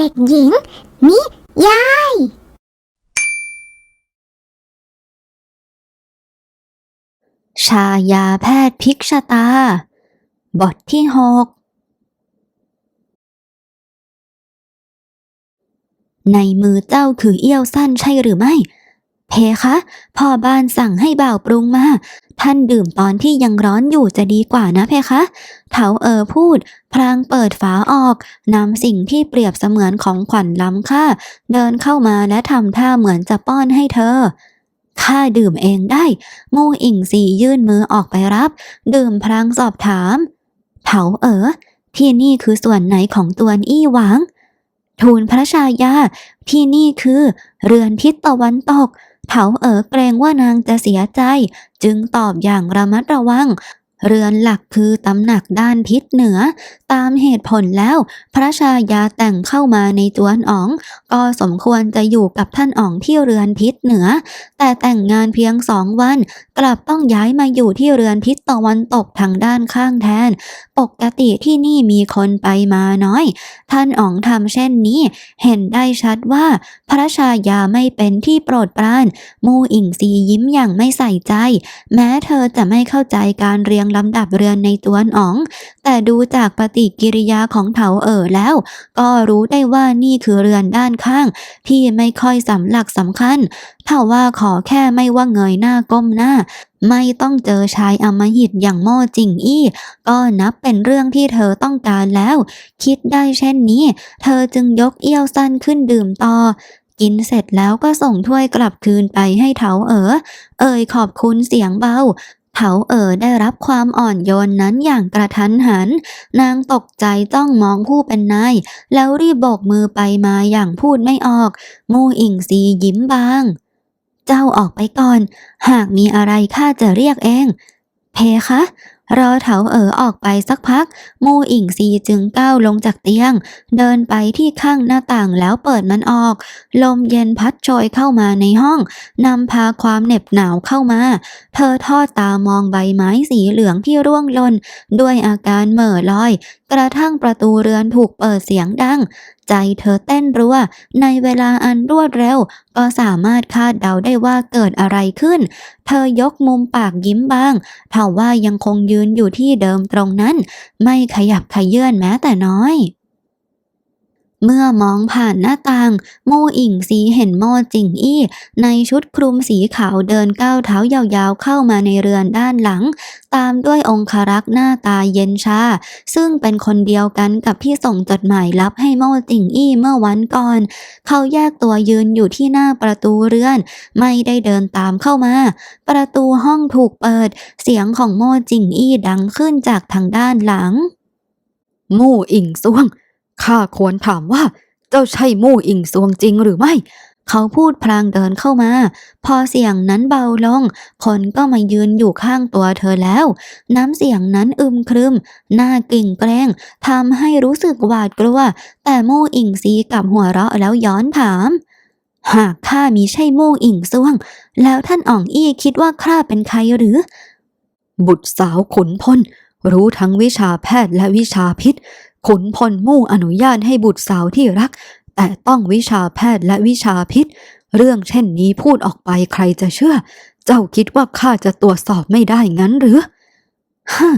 เด็กหญิง นิยาย ชายาแพทย์พิกชาตา บทที่หกในมือเจ้าคือเอี้ยวสั้นใช่หรือไม่ เพคะพ่อบ้านสั่งให้บ่าวปรุงมา ท่านดื่มตอนที่ยังร้อนอยู่จะดีกว่านะเพคะ เถาเอ๋อพูด พลางเปิดฝาออกนำสิ่งที่เปรียบเสมือนของขวัญล้ำค่า เดินเข้ามาและทำท่าเหมือนจะป้อนให้เธอข้าดื่มเองได้มู่อิงสียื่นมือออกไปรับ ดื่มพลางสอบถาม เถาเอ๋อที่นี่คือส่วนไหนของตวนอี้หวางทูลพระชายา ที่นี่คือ เรือนทิศตะวันตก เถาเอ๋อเกรงว่านางจะเสียใจ จึงตอบอย่างระมัดระวัง เรือนหลักคือตำหนักด้านทิศเหนือ ตามเหตุผลแล้ว พระชายาแต่งเข้ามาในจวนอ๋อง ก็สมควรจะอยู่กับท่านอ๋องที่เรือนทิศเหนือ แต่แต่งงานเพียงสองวัน กลับต้องย้ายมาอยู่ที่เรือนทิศตะวันตกทางด้านข้างแทน ปกติที่นี่มีคนไปมาน้อย ท่านอ๋องทำเช่นนี้ เห็นได้ชัดว่า พระชายาไม่เป็นที่โปรดปราน มูอิงซียิ้มอย่างไม่ใส่ใจ แม้เธอจะไม่เข้าใจการเรียงลำดับเรือนในตัวอ๋อง แต่ดูจากปฏิกิริยาของเถาเอ๋อแล้ว ก็รู้ได้ว่านี่คือเรือนด้านข้าง ที่ไม่ค่อยสำหลักสำคัญเถาว่าขอแค่ไม่ว่าเงยหน้าก้มหน้า ไม่ต้องเจอชายอมหิตอย่างโม่จิงอี้ ก็นับเป็นเรื่องที่เธอต้องการแล้ว คิดได้เช่นนี้ เธอจึงยกเอี้ยวสั้นขึ้นดื่มต่อกินเสร็จแล้วก็ส่งถ้วยกลับคืนไปให้เถาเอ๋อ เอ่ยขอบคุณเสียงเบา เถาเอ๋อได้รับความอ่อนโยนนั้นอย่างกระทันหัน นางตกใจจ้องมองผู้เป็นนาย แล้วรีบโบกมือไปมาอย่างพูดไม่ออก มู่อิงซียิ้มบาง เจ้าออกไปก่อน หากมีอะไรข้าจะเรียกเอง เพคะ รอเถาเอ๋อออกไปสักพัก มูอิงซีจึงก้าวลงจากเตียง เดินไปที่ข้างหน้าต่างแล้วเปิดมันออก ลมเย็นพัดโชยเข้ามาในห้องนำพาความเหน็บหนาวเข้ามา เธอทอดตามองใบไม้สีเหลืองที่ร่วงหล่นด้วยอาการเหม่อลอย กระทั่งประตูเรือนถูกเปิดเสียงดัง ใจเธอเต้นรัว ในเวลาอันรวดเร็ว ก็สามารถคาดเดาได้ว่าเกิดอะไรขึ้น เธอยกมุมปากยิ้มบางเท่าว่ายังคงยืนอยู่ที่เดิมตรงนั้น ไม่ขยับขยื่นแม้แต่น้อย เมื่อมองผ่านหน้าต่างโมอิงซีเห็นโมจิงอี้ ในชุดคลุมสีขาวเดินก้าวเท้ายาวๆเข้ามาในเรือนด้านหลัง ตามด้วยองครักษ์หน้าตาเย็นชา ซึ่งเป็นคนเดียวกันกับที่ส่งจดหมายลับให้โมจิงอี้เมื่อวันก่อน เขาแยกตัวยืนอยู่ที่หน้าประตูเรือน ไม่ได้เดินตามเข้ามา ประตูห้องถูกเปิด เสียงของโมจิงอี้ดังขึ้นจากทางด้านหลัง มู่อิงซวง ข้าควรถามว่า เจ้าใช่มู่อิงซวงจริงหรือไม่ เขาพูดพลางเดินเข้ามา พอเสียงนั้นเบาลง คนก็มายืนอยู่ข้างตัวเธอแล้ว น้ำเสียงนั้นอึมครึม หน้ากิ่งเกรงทำให้รู้สึกหวาดกลัว แต่มู่อิงซีกลับหัวเราะแล้วย้อนถามหากข้ามีใช่มู่อิงซวง แล้วท่านอ่องอี้คิดว่าข้าเป็นใครหรือ บุตรสาวขุนพลรู้ทั้งวิชาแพทย์และวิชาพิษ ขุนพลมู่อนุญาตให้บุตรสาวที่รัก แต่ต้องวิชาแพทย์และวิชาพิษ เรื่องเช่นนี้พูดออกไปใครจะเชื่อ เจ้าคิดว่าข้าจะตรวจสอบไม่ได้งั้นหรือฮะ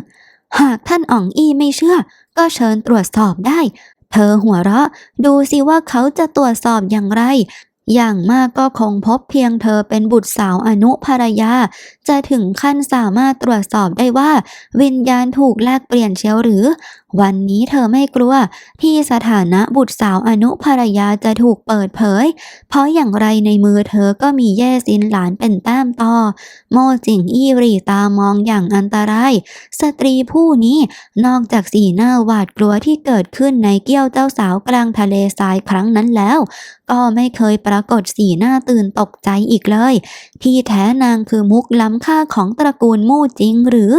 หากท่านอ่องอี้ไม่เชื่อ ก็เชิญตรวจสอบได้ เธอหัวเราะ ดูสิว่าเขาจะตรวจสอบอย่างไร อย่างมากก็คงพบเพียงเธอเป็นบุตรสาวอนุภรรยา จะถึงขั้นสามารถตรวจสอบได้ว่า วิญญาณถูกแลกเปลี่ยนเชียวหรือ วันนี้เธอไม่กลัว ที่สถานะบุตรสาวอนุภรยาจะถูกเปิดเผย เพราะอย่างไรในมือเธอก็มีแย่ซินหลานเป็นแต้มต่อ โมจิงอี้รีตามองอย่างอันตราย สตรีผู้นี้นอกจากสีหน้าหวาดกลัวที่เกิดขึ้นในเกี้ยวเจ้าสาวกลางทะเลทรายครั้งนั้นแล้ว ก็ไม่เคยปรากฏสีหน้าตื่นตกใจอีกเลย ที่แท้นางคือมุกล้ำค่าของตระกูลมู่จริงหรือ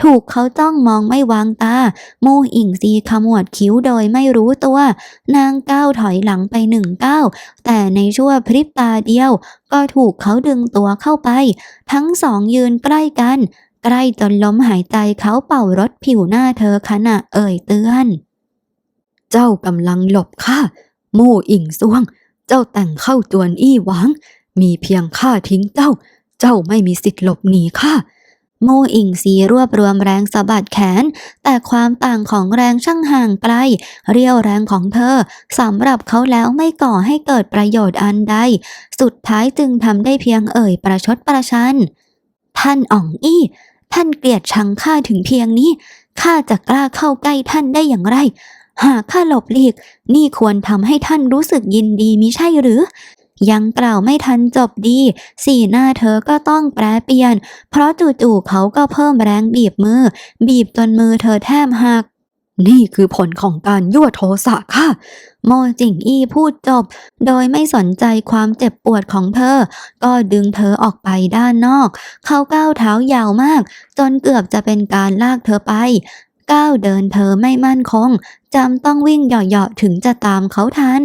ถูกเขาจ้องมองไม่วางตา โม่อิงซีขมวดคิ้วโดยไม่รู้ตัว นางก้าวถอยหลังไปหนึ่งก้าวแต่ในชั่วพริบตาเดียว ก็ถูกเขาดึงตัวเข้าไป ทั้งสองยืนใกล้กัน ใกล้จนล้มหายใจเขาเป่ารถผิวหน้าเธอขณะเอ่ยเตือน เจ้ากำลังหลบข้าโม่อิงซวง เจ้าแต่งเข้าจวนอี้หวัง มีเพียงข้าทิ้งเจ้า เจ้าไม่มีสิทธิ์หลบหนีข้า โมอิงซีรวบรวมแรงสะบัดแขน แต่ความต่างของแรงช่างห่างไกล เรียวแรงของเธอสำหรับเขาแล้วไม่ก่อให้เกิดประโยชน์อันใด สุดท้ายจึงทำได้เพียงเอ่ยประชดประชัน ท่านอ่องอี้ ท่านเกลียดชังข้าถึงเพียงนี้ข้าจะกล้าเข้าใกล้ท่านได้อย่างไร หากข้าหลบหลีก นี่ควรทำให้ท่านรู้สึกยินดีมิใช่หรือ ยังกล่าวไม่ทันจบดี สีหน้าเธอก็ต้องแปรเปลี่ยน เพราะจู่ๆเขาก็เพิ่มแรงบีบมือ บีบจนมือเธอแทบหักนี่คือผลของการยั่วโทสะค่ะ โมจิงอี้พูดจบ โดยไม่สนใจความเจ็บปวดของเธอ ก็ดึงเธอออกไปด้านนอก เขาก้าวเท้ายาวมาก จนเกือบจะเป็นการลากเธอไป ก้าวเดินเธอไม่มั่นคง จำต้องวิ่งเหยาะๆถึงจะตามเขาทัน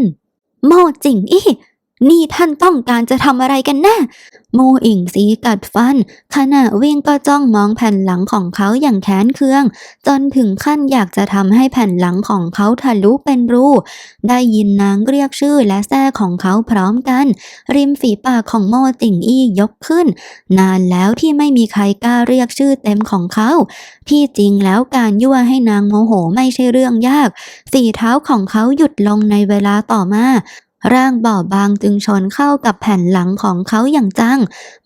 โมจิงอี้ นี่ท่านต้องการจะทำอะไรกันแน่โมอิงสีกัดฟัน ขณะวิ่งก็จ้องมองแผ่นหลังของเขาอย่างแค้นเคือง จนถึงขั้นอยากจะทำให้แผ่นหลังของเขาทะลุเป็นรู ได้ยินนางเรียกชื่อและแท้ของเขาพร้อมกัน ริมฝีปากของโมจิงอี้ยกขึ้น นานแล้วที่ไม่มีใครกล้าเรียกชื่อเต็มของเขา ที่จริงแล้วการยั่วให้นางโมโหไม่ใช่เรื่องยาก ฝีเท้าของเขาหยุดลงในเวลาต่อมา ร่างบอบบางจึงชนเข้ากับแผ่นหลังของเขาอย่างจัง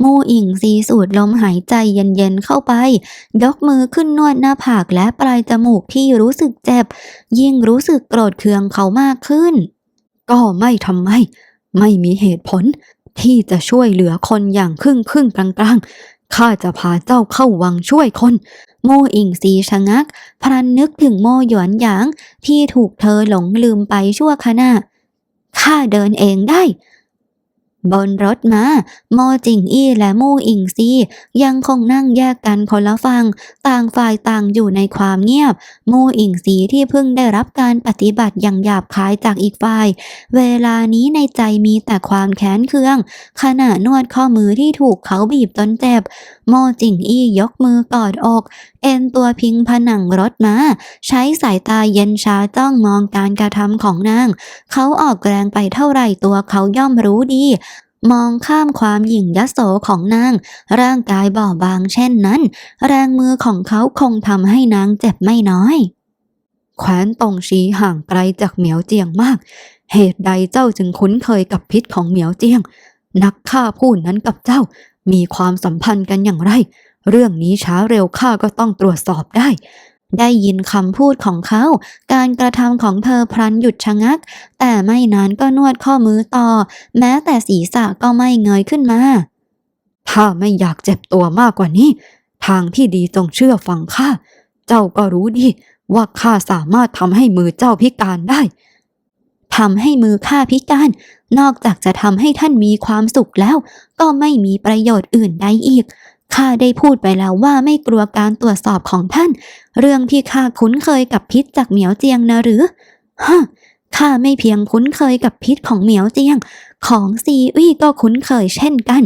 มูอิงซีสูดลมหายใจเย็นๆเข้าไป ยกมือขึ้นนวดหน้าผากและปลายจมูกที่รู้สึกเจ็บ ยิ่งรู้สึกโกรธเคืองเขามากขึ้น ก็ไม่ทำไม ไม่มีเหตุผล ที่จะช่วยเหลือคนอย่างครึ่งครึ่งกลางๆข้าจะพาเจ้าเข้าวังช่วยคนโมอิงซีชะงัก พลันนึกถึงโมหยวนหยางที่ถูกเธอหลงลืมไปชั่วขณะ ข้าเดินเองได้ บนรถมาโมจิงอี้และมู่อิงซียังคงนั่งแยกกันคนละฝั่งต่างฝ่ายต่างอยู่ในความเงียบ มู่อิงซีที่เพิ่งได้รับการปฏิบัติอย่างหยาบคายจากอีกฝ่าย เวลานี้ในใจมีแต่ความแค้นเคือง ขณะนวดข้อมือที่ถูกเขาบีบจนเจ็บ โมจิงอี้ยกมือกอดอก เอ็นตัวพิงผนังรถมาใช้สายตาเย็นชาจ้องมองการกระทำของนาง เขาออกแรงไปเท่าไหร่ตัวเขาย่อมรู้ดี มองข้ามความหยิ่งยโสของนาง ร่างกายบอบบางเช่นนั้น แรงมือของเขาคงทำให้นางเจ็บไม่น้อยแคว้นตงชีห่างไกลจากเหมียวเจียงมาก เหตุใดเจ้าจึงคุ้นเคยกับพิษของเหมียวเจียง นักฆ่าผู้นั้นกับเจ้า มีความสัมพันธ์กันอย่างไร เรื่องนี้ช้าเร็วข้าก็ต้องตรวจสอบได้ ได้ยินคำพูดของเขา การกระทำของเธอพลันหยุดชะงัก แต่ไม่นานก็นวดข้อมือต่อ แม้แต่ศีรษะก็ไม่เงยขึ้นมา ถ้าไม่อยากเจ็บตัวมากกว่านี้ ทางที่ดีจงเชื่อฟังข้า เจ้าก็รู้ดีว่าข้าสามารถทำให้มือเจ้าพิการได้ทำให้มือข้าพิการ นอกจากจะทำให้ท่านมีความสุขแล้ว ก็ไม่มีประโยชน์อื่นใดอีก ข้าได้พูดไปแล้วว่าไม่กลัวการตรวจสอบของท่าน เรื่องที่ข้าคุ้นเคยกับพิษจากเหมียวเจียงนะหรือฮะข้าไม่เพียงคุ้นเคยกับพิษของเหมียวเจียง ของซีอี้ก็คุ้นเคยเช่นกัน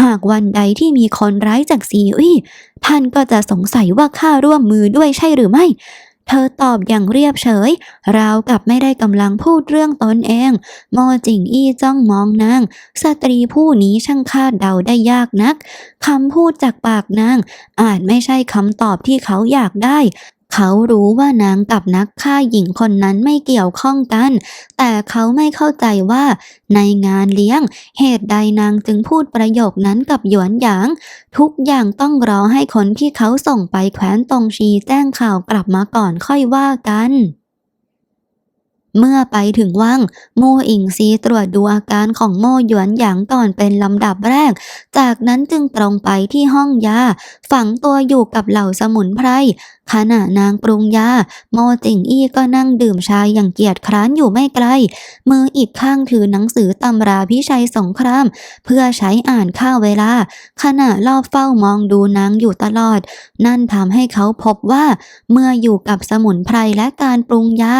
หากวันใดที่มีคนร้ายจากซีอี้ท่านก็จะสงสัยว่าข้าร่วมมือด้วยใช่หรือไม่ ธอตอบอย่างเรียบเฉย ราวกับไม่ได้กำลังพูดเรื่องตนเอง โมจิงอี้จ้องมองนาง สตรีผู้นี้ช่างคาดเดาได้ยากนัก คำพูดจากปากนาง อาจไม่ใช่คำตอบที่เขาอยากได้ เขารู้ว่านางกับนักฆ่าหญิงคนนั้นไม่เกี่ยวข้องกัน แต่เขาไม่เข้าใจว่าในงานเลี้ยง เหตุใดนางจึงพูดประโยคนั้นกับหยวนหยาง ทุกอย่างต้องรอให้คนที่เขาส่งไปแขวนตรงชีแจ้งข่าวกลับมาก่อนค่อยว่ากัน เมื่อไปถึงวังโมอิงซีตรวจดูอาการของโมหยวนหยางก่อนเป็นลำดับแรก จากนั้นจึงตรงไปที่ห้องยา ฝังตัวอยู่กับเหล่าสมุนไพรขณะนางปรุงยา โมจิงอี้ก็นั่งดื่มชาอย่างเกียจคร้านอยู่ไม่ไกล มืออีกข้างถือหนังสือตำราพิชัยสงคราม เพื่อใช้อ่านข้าวเวลา ขณะรอบเฝ้ามองดูนางอยู่ตลอด นั่นทำให้เขาพบว่า เมื่ออยู่กับสมุนไพรและการปรุงยา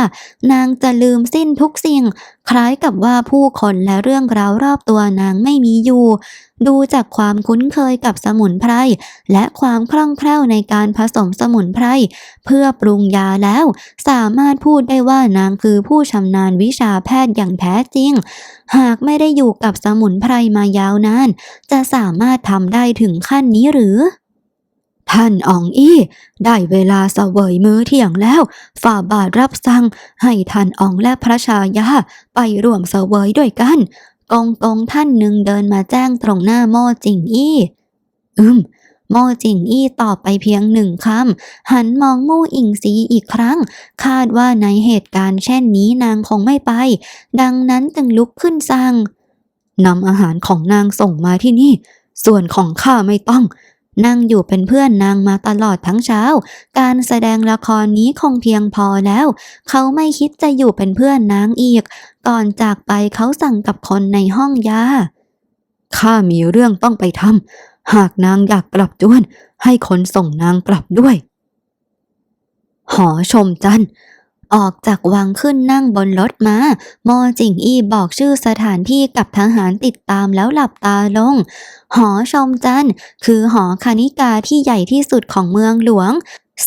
นางจะลืมสิ้นทุกสิ่ง คล้ายกับว่าผู้คนและเรื่องราวรอบตัวนางไม่มีอยู่ ดูจากความคุ้นเคยกับสมุนไพรและความคล่องแคล่วในการผสมสมุนไพรเพื่อปรุงยาแล้ว สามารถพูดได้ว่านางคือผู้ชำนาญวิชาแพทย์อย่างแท้จริง หากไม่ได้อยู่กับสมุนไพรมายาวนาน จะสามารถทำได้ถึงขั้นนี้หรือ ท่านอองอี้ ได้เวลาเสวยมื้อเที่ยงแล้ว ฝ่าบาทรับสั่งให้ท่านอองและพระชายาไปร่วมเสวยด้วยกันกงกงท่านหนึ่งเดินมาแจ้งตรงหน้าโม่จิงอี้ อืมโม่จิงอี้ตอบไปเพียงหนึ่งคำ หันมองมู่อิงซีอีกครั้ง คาดว่าในเหตุการณ์เช่นนี้นางคงไม่ไป ดังนั้นจึงลุกขึ้นสั่งนำอาหารของนางส่งมาที่นี่ ส่วนของข้าไม่ต้อง นั่งอยู่เป็นเพื่อนนางมาตลอดทั้งเช้า การแสดงละครนี้คงเพียงพอแล้ว เขาไม่คิดจะอยู่เป็นเพื่อนนางอีก ก่อนจากไปเขาสั่งกับคนในห้องยา ข้ามีเรื่องต้องไปทำ หากนางอยากกลับจวน ให้คนส่งนางกลับด้วย หอชมจันทร์ ออกจากวังขึ้นนั่งบนรถมาโมอจิงอี้บอกชื่อสถานที่กับทหารติดตามแล้วหลับตาลง หอชมจันทร์คือหอคณิกาที่ใหญ่ที่สุดของเมืองหลวง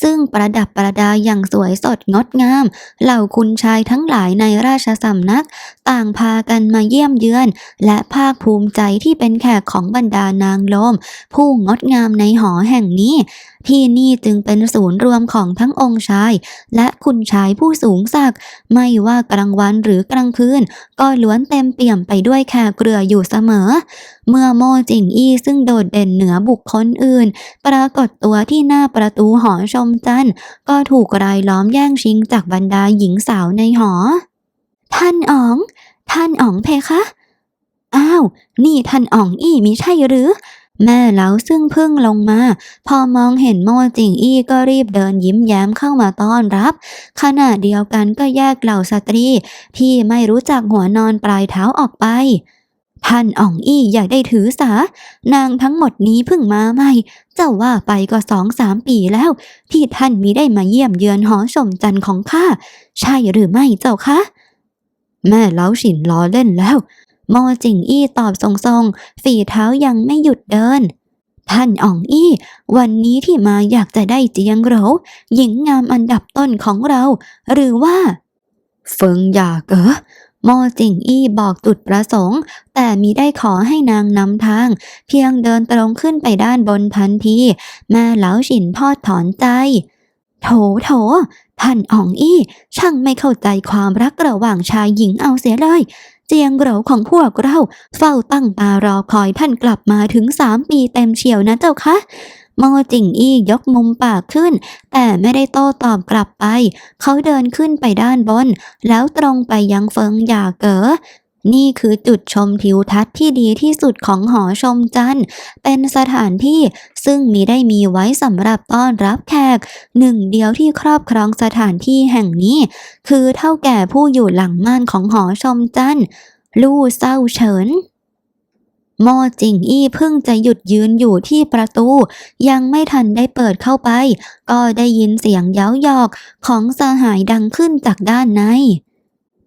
ซึ่งประดับประดาอย่างสวยสดงดงาม เหล่าคุณชายทั้งหลายในราชสำนัก ต่างพากันมาเยี่ยมเยือน และภาคภูมิใจที่เป็นแขกของบรรดานางลม ผู้งดงามในหอแห่งนี้ ที่นี่จึงเป็นศูนย์รวมของทั้งองค์ชาย และคุณชายผู้สูงศักดิ์ไม่ว่ากลางวันหรือกลางคืน ก็ล้วนเต็มเปี่ยมไปด้วยแขกเรืออยู่เสมอ เมื่อโมจิงอี้ซึ่งโดดเด่นเหนือบุคคลอื่น ปรากฏตัวที่หน้าประตูหอชมจันทร์ก็ถูกรายล้อมแย่งชิงจากบรรดาหญิงสาวในหอ ท่านอ๋อง ท่านอ๋องเพคะ อ้าว นี่ท่านอ๋องอี้มิใช่หรือ แม่เล้าซึ่งเพิ่งลงมา พอมองเห็นโม่จิงอี้ก็รีบเดินยิ้มแย้มเข้ามาต้อนรับ ขณะเดียวกันก็แยกเหล่าสตรี ที่ไม่รู้จักหัวนอนปลายเท้าออกไปท่านอ่องอี้อย่าได้ถือสา นางทั้งหมดนี้เพิ่งมาใหม่ เจ้าว่าไปก็สองสามปีแล้ว ที่ท่านมิได้มาเยี่ยมเยือนหอชมจันทร์ของข้า ใช่หรือไม่เจ้าคะ แม่เล้าฉินล้อเล่นแล้ว โมจิงอี้ตอบทรงๆ ฝีเท้ายังไม่หยุดเดิน ท่านอ่องอี้ วันนี้ที่มาอยากจะได้เจียงเหราหญิงงามอันดับต้นของเรา หรือว่า เฟิงหยาเก๋อโมจิงอี้บอกจุดประสงค์ แต่มิได้ขอให้นางนำทาง เพียงเดินตรงขึ้นไปด้านบนทันที แม่เหลาฉินพอดถอนใจ โถโถท่านอ่องอี้ ช่างไม่เข้าใจความรักระหว่างชายหญิงเอาเสียเลย เจียงเหลาของพวกเราเฝ้าตั้งตารอคอยท่านกลับมาถึงสามปีเต็มเฉียวนะเจ้าคะโมจิงอี้ยกมุมปากขึ้น แต่ไม่ได้โต้ตอบกลับไป เขาเดินขึ้นไปด้านบน แล้วตรงไปยังเฟิงหยาเก๋อ นี่คือจุดชมทิวทัศน์ที่ดีที่สุดของหอชมจันทร์ เป็นสถานที่ซึ่งมีได้มีไว้สำหรับต้อนรับแขก หนึ่งเดียวที่ครอบครองสถานที่แห่งนี้ คือเท่าแก่ผู้อยู่หลังม่านของหอชมจันทร์ ลู่เศร้าเฉินโมจิงอี้เพิ่งจะหยุดยืนอยู่ที่ประตู ยังไม่ทันได้เปิดเข้าไป ก็ได้ยินเสียงเย้าหยอกของสหายดังขึ้นจากด้านใน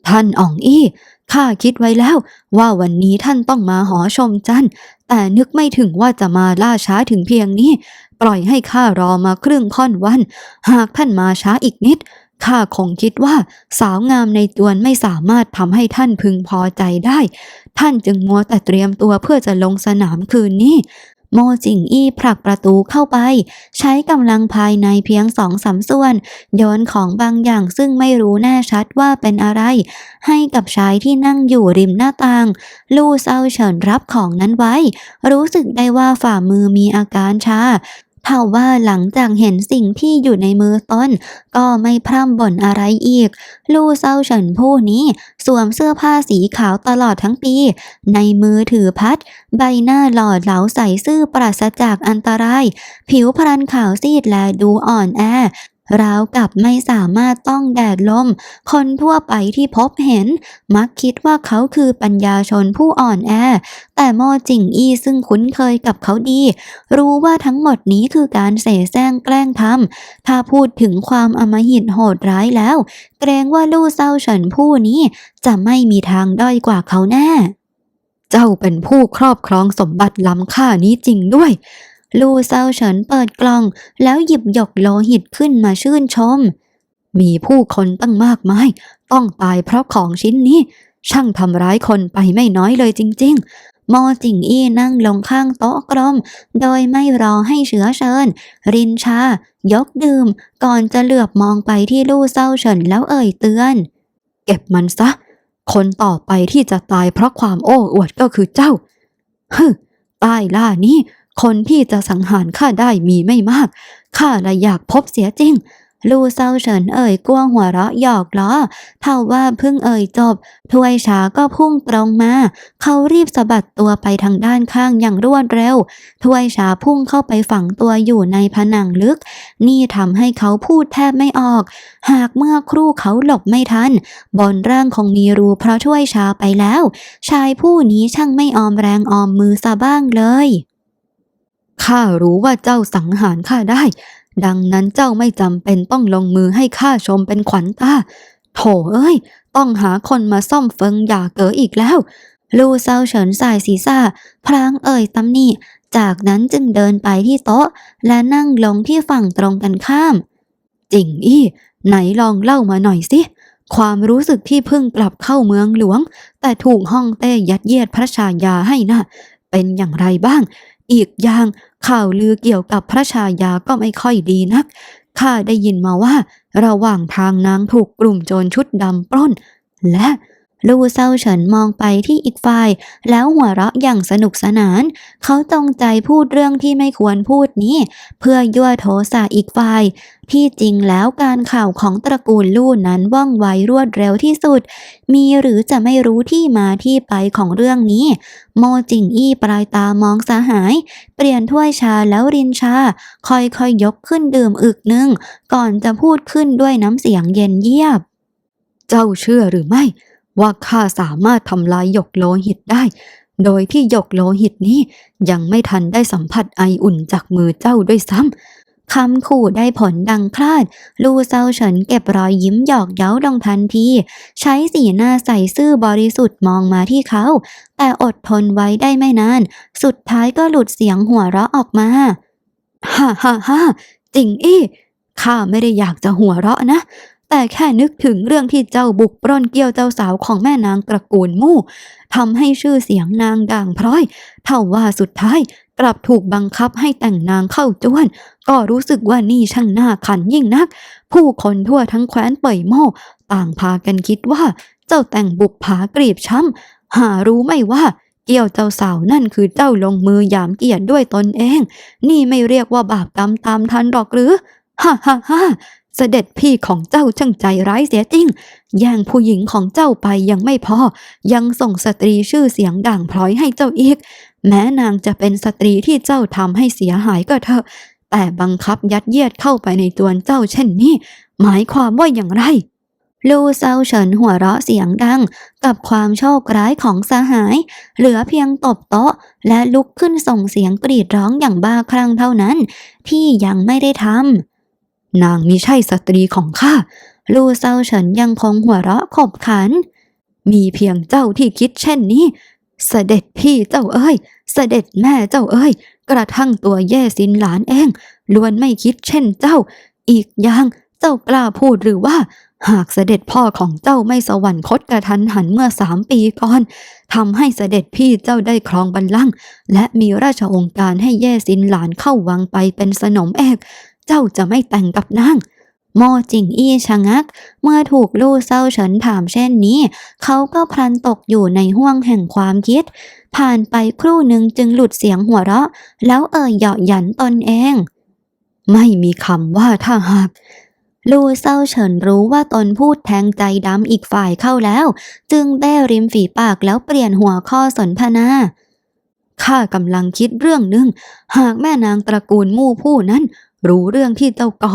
ท่านอ่องอี้ ข้าคิดไว้แล้ว ว่าวันนี้ท่านต้องมาหอชมจันทร์แต่นึกไม่ถึงว่าจะมาล่าช้าถึงเพียงนี้ ปล่อยให้ข้ารอมาครึ่งค่อนวัน หากท่านมาช้าอีกนิดข้าคงคิดว่าสาวงามในจวนไม่สามารถทำให้ท่านพึงพอใจได้ ท่านจึงมัวแต่เตรียมตัวเพื่อจะลงสนามคืนนี้ โมจิงอี้ผลักประตูเข้าไป ใช้กำลังภายในเพียงสองสามส่วน โยนของบางอย่างซึ่งไม่รู้แน่ชัดว่าเป็นอะไร ให้กับชายที่นั่งอยู่ริมหน้าต่าง ลู่เซาเฉินรับของนั้นไว้ รู้สึกได้ว่าฝ่ามือมีอาการชา เท่าว่าหลังจากเห็นสิ่งที่อยู่ในมือตนก็ไม่พร่ำบ่นอะไรอีก ลู่เซาเฉินผู้นี้สวมเสื้อผ้าสีขาวตลอดทั้งปี ในมือถือพัด ใบหน้าหล่อเหลาใสซื่อปราศจากอันตราย ผิวพรรณขาวซีดและดูอ่อนแอ ราวกับไม่สามารถต้องแดดลม คนทั่วไปที่พบเห็น มักคิดว่าเขาคือปัญญาชนผู้อ่อนแอ แต่โมจิงอี้ซึ่งคุ้นเคยกับเขาดี รู้ว่าทั้งหมดนี้คือการเสแสร้งแกล้งทำถ้าพูดถึงความอมหิตโหดร้ายแล้ว เกรงว่าลู่เซาเฉินผู้นี้จะไม่มีทางด้อยกว่าเขาแน่ เจ้าเป็นผู้ครอบครองสมบัติล้ำค่านี้จริงด้วย ลู่เซาเฉินเปิดกล่อง แล้วหยิบหยกโลหิตขึ้นมาชื่นชม มีผู้คนตั้งมากมาย ต้องตายเพราะของชิ้นนี้ ช่างทำร้ายคนไปไม่น้อยเลยจริงๆมอจิงอี้นั่งลงข้างโต๊ะกลม โดยไม่รอให้เชื้อเชิญ รินชา ยกดื่ม ก่อนจะเหลือบมองไปที่ลู่เศร้าเฉินแล้วเอ่ยเตือน เก็บมันซะ คนต่อไปที่จะตายเพราะความโอ้อวดก็คือเจ้าฮึใต้ล่านี้ คนที่จะสังหารข้าได้มีไม่มาก ข้าละอยากพบเสียจริง ลู่เศร้าเฉินเอ่ยกว้างหัวเราะหยอกล้อเท่าว่าเพิ่งเอ่ยจบ ถวยชาก็พุ่งตรงมา เขารีบสะบัดตัวไปทางด้านข้างอย่างรวดเร็ว ถวยชาพุ่งเข้าไปฝังตัวอยู่ในผนังลึก นี่ทำให้เขาพูดแทบไม่ออก หากเมื่อครู่เขาหลบไม่ทัน บนร่างคงมีรูเพราะถวยชาไปแล้ว ชายผู้นี้ช่างไม่ออมแรงออมมือซะบ้างเลย ข้ารู้ว่าเจ้าสังหารข้าได้ ดังนั้นเจ้าไม่จำเป็นต้องลงมือให้ข้าชมเป็นขวัญตา โถเอ้ย ต้องหาคนมาซ่อมเฟิงอย่าเก๋ออีกแล้ว ลู่เซาเฉินสายศีรษะพลางเอ่ยตำหนิ จากนั้นจึงเดินไปที่โต๊ะ และนั่งลงที่ฝั่งตรงกันข้าม จิงอี้ ไหนลองเล่ามาหน่อยสิความรู้สึกที่เพิ่งกลับเข้าเมืองหลวง แต่ถูกห้องเต้ยัดเยียดพระชายาให้นะ่ะเป็นอย่างไรบ้าง อีกอย่าง ข่าวลือเกี่ยวกับพระชายาก็ไม่ค่อยดีนัก ข้าได้ยินมาว่า ระหว่างทางนางถูกกลุ่มโจรชุดดำปล้น และ ลู่เซาเฉินมองไปที่อีกฝ่าย แล้วหัวเราะอย่างสนุกสนาน เขาจงใจพูดเรื่องที่ไม่ควรพูดนี้ เพื่อยั่วโทสะอีกฝ่าย ที่จริงแล้วการข่าวของตระกูลลู่นั้นว่องไวรวดเร็วที่สุด มีหรือจะไม่รู้ที่มาที่ไปของเรื่องนี้ โมจิงอี้ปลายตามองสาหาย เปลี่ยนถ้วยชาแล้วรินชา ค่อยๆยกขึ้นดื่มอึกหนึ่งก่อนจะพูดขึ้นด้วยน้ำเสียงเย็นเยียบ เจ้าเชื่อหรือไม่ ว่าข้าสามารถทำลายหยกโลหิตได้ โดยที่หยกโลหิตนี้ยังไม่ทันได้สัมผัสไออุ่นจากมือเจ้าด้วยซ้ำคำขู่ได้ผลดังคลาด ลู่เซาเฉินเก็บรอยยิ้มหยอกเย้าลงทันที ใช้สีหน้าใสซื่อบริสุทธิ์มองมาที่เขา แต่อดทนไว้ได้ไม่นาน สุดท้ายก็หลุดเสียงหัวเราะออกมาฮ่าฮ่าฮ่าจริงอี้ข้าไม่ได้อยากจะหัวเราะนะ แต่แค่นึกถึงเรื่องที่เจ้าบุกปล้นเกี่ยวเจ้าสาวของแม่นางตระกูลมู่ทำให้ชื่อเสียงนางด่างพร้อย เท่าว่าสุดท้ายกลับถูกบังคับให้แต่งนางเข้าจ้วน ก็รู้สึกว่านี่ช่างน่าขันยิ่งนัก ผู้คนทั่วทั้งแคว้นเป่ยโม่ต่างพากันคิดว่า เจ้าแต่งบุกผากรีบช้ำหารู้ไม่ว่าเกี่ยวเจ้าสาวนั่นคือเจ้าลงมือหยามเกียรติด้วยตนเอง นี่ไม่เรียกว่าบาปกรรมตามทันหรอกหรือ ฮ่าฮ่าฮ่า เสด็จพี่ของเจ้าช่างใจร้ายเสียจริง แย่งผู้หญิงของเจ้าไปยังไม่พอ ยังส่งสตรีชื่อเสียงด่างพลอยให้เจ้าอีก แม้นางจะเป็นสตรีที่เจ้าทำให้เสียหายก็เถอะ แต่บังคับยัดเยียดเข้าไปในตัวเจ้าเช่นนี้ หมายความว่าอย่างไรลู่เซาเฉินหัวเราะเสียงดัง กับความโชคร้ายของสหาย เหลือเพียงตบโต๊ะ และลุกขึ้นส่งเสียงกรีดร้องอย่างบ้าคลั่งเท่านั้น ที่ยังไม่ได้ทำ นางมิใช่สตรีของข้า ลูเซาเฉินยังคงหัวเราะขบขัน มีเพียงเจ้าที่คิดเช่นนี้ เสด็จพี่เจ้าเอ้ย เสด็จแม่เจ้าเอ้ย กระทั่งตัวแย่สินหลานเองล้วนไม่คิดเช่นเจ้า อีกอย่างเจ้ากล้าพูดหรือว่า หากเสด็จพ่อของเจ้าไม่สวรรคตกระทันหันเมื่อสามปีก่อนทำให้เสด็จพี่เจ้าได้ครองบัลลังก์และมีราชองค์การให้แย่สินหลานเข้าวังไปเป็นสนมเอก เจ้าจะไม่แต่งกับนางโมจิงอี้ชะงัก เมื่อถูกลู่เศร้าเฉินถามเช่นนี้ เขาก็พลันตกอยู่ในห้วงแห่งความคิด ผ่านไปครู่หนึ่งจึงหลุดเสียงหัวเราะ แล้วเอ่ยเหยาะหยันตนเอง ไม่มีคำว่าถ้าหากลู่เศร้าเฉินรู้ว่าตนพูดแทงใจดำอีกฝ่ายเข้าแล้ว จึงได้ริมฝีปากแล้วเปลี่ยนหัวข้อสนทนาข้ากำลังคิดเรื่องหนึ่ง หากแม่นางตระกูลมู่ผู้นั้น รู้เรื่องที่เจ้าก่อ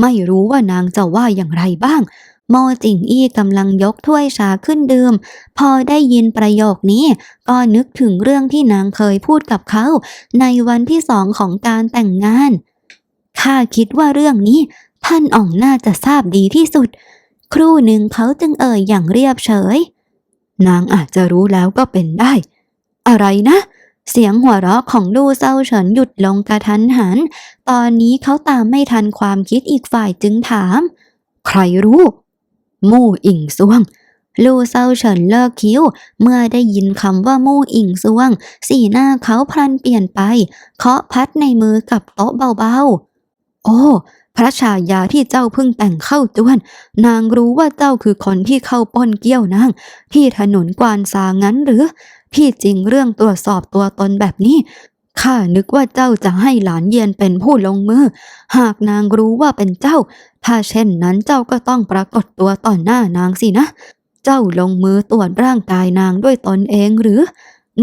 ไม่รู้ว่านางจะว่าอย่างไรบ้าง โมจิงอี้กำลังยกถ้วยชาขึ้นดื่ม พอได้ยินประโยคนี้ ก็นึกถึงเรื่องที่นางเคยพูดกับเขา ในวันที่สองของการแต่งงาน ข้าคิดว่าเรื่องนี้ ท่านอ่องน่าจะทราบดีที่สุด ครู่หนึ่งเขาจึงเอ่ยอย่างเรียบเฉย นางอาจจะรู้แล้วก็เป็นได้ อะไรนะ เสียงหัวเราะของลู่เซาเฉินหยุดลงกระทันหัน ตอนนี้เขาตามไม่ทันความคิดอีกฝ่ายจึงถาม ใครรู้ มู่อิงซวง ลู่เซาเฉินเลิกคิ้ว เมื่อได้ยินคำว่ามู่อิงซวง สีหน้าเขาพลันเปลี่ยนไป เคาะพัดในมือกับโต๊ะเบาๆ โอ้พระชายาที่เจ้าเพิ่งแต่งเข้าจวน นางรู้ว่าเจ้าคือคนที่เข้าป้นเกี้ยวนาง ที่ถนนกวานซางั้นหรือ ที่จริงเรื่องตรวจสอบตัวตนแบบนี้ข้านึกว่าเจ้าจะให้หลานเยียนเป็นผู้ลงมือ หากนางรู้ว่าเป็นเจ้า ถ้าเช่นนั้นเจ้าก็ต้องปรากฏตัวต่อหน้านางสินะ เจ้าลงมือตรวจร่างกายนางด้วยตนเองหรือ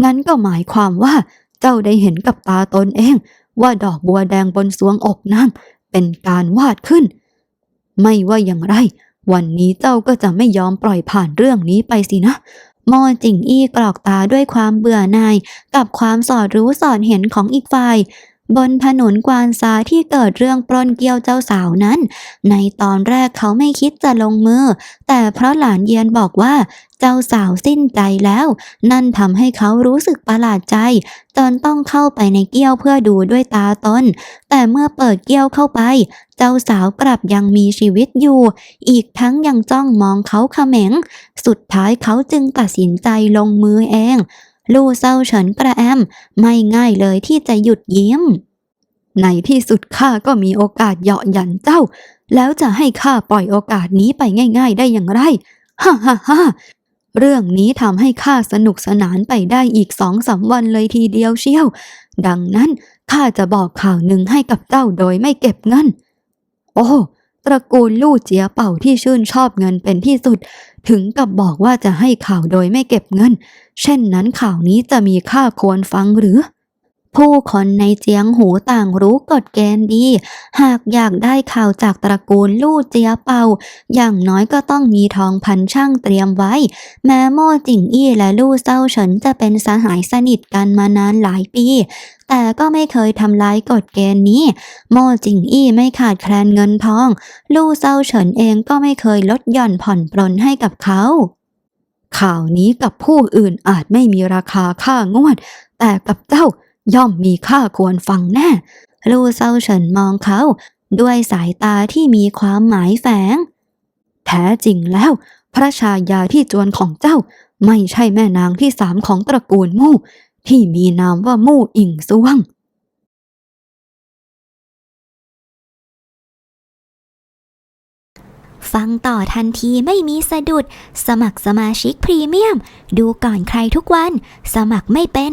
งั้นก็หมายความว่า เจ้าได้เห็นกับตาตนเอง ว่าดอกบัวแดงบนสวงอกนางเป็นการวาดขึ้น ไม่ว่าอย่างไร วันนี้เจ้าก็จะไม่ยอมปล่อยผ่านเรื่องนี้ไปสินะ โมจิงอี้กรอกตาด้วยความเบื่อหน่าย กับความสอดรู้สอดเห็นของอีกฝ่าย บนถนนกวานซาที่เกิดเรื่องปล้นเกี้ยวเจ้าสาวนั้น ในตอนแรกเขาไม่คิดจะลงมือ แต่เพราะหลานเยียนบอกว่า เจ้าสาวสิ้นใจแล้ว นั่นทำให้เขารู้สึกประหลาดใจ จนต้องเข้าไปในเกี้ยวเพื่อดูด้วยตาตน แต่เมื่อเปิดเกี้ยวเข้าไป เจ้าสาวกลับยังมีชีวิตอยู่ อีกทั้งยังจ้องมองเขาเขม็ง สุดท้ายเขาจึงตัดสินใจลงมือเอง ลู่เซาเฉินกระแอม ไม่ง่ายเลยที่จะหยุดยิ้มในที่สุดข้าก็มีโอกาสเหาะหยันเจ้า แล้วจะให้ข้าปล่อยโอกาสนี้ไปง่าย ๆ ได้อย่างไร ฮ่าฮ่าฮ่า เรื่องนี้ทำให้ข้าสนุกสนานไปได้อีกสองสามวันเลยทีเดียวเชียว ดังนั้นข้าจะบอกข่าวหนึ่งให้กับเจ้าโดยไม่เก็บเงิน โอ้ตระกูลลู่เจียเป่าที่ชื่นชอบเงินเป็นที่สุด ถึงกับบอกว่าจะให้ข่าวโดยไม่เก็บเงิน เช่นนั้นข่าวนี้จะมีค่าควรฟังหรือ ผู้คนในเจียงหูต่างรู้กฎเกณฑ์ดี หากอยากได้ข่าวจากตระกูลลู่เจียเป่าอย่างน้อยก็ต้องมีทองพันช่างเตรียมไว้ แม้โม่จิงอี้และลู่เซาเฉินจะเป็นสหายสนิทกันมานานหลายปี แต่ก็ไม่เคยทำลายกฎเกณฑ์นี้ โม่จิงอี้ไม่ขาดแคลนเงินทอง ลู่เซาเฉินเองก็ไม่เคยลดหย่อนผ่อนปรนให้กับเขาข่าวนี้กับผู้อื่นอาจไม่มีราคาค่างวด แต่กับเจ้า ย่อมมีค่าควรฟังแน่ ลู่เซาเฉินมองเขา ด้วยสายตาที่มีความหมายแฝง แท้จริงแล้ว พระชายาที่จวนของเจ้า ไม่ใช่แม่นางที่สามของตระกูลมู่ ที่มีนามว่ามู่อิงซวงฟังต่อทันทีไม่มีสะดุด สมัครสมาชิกพรีเมียม ดูก่อนใครทุกวัน สมัครไม่เป็น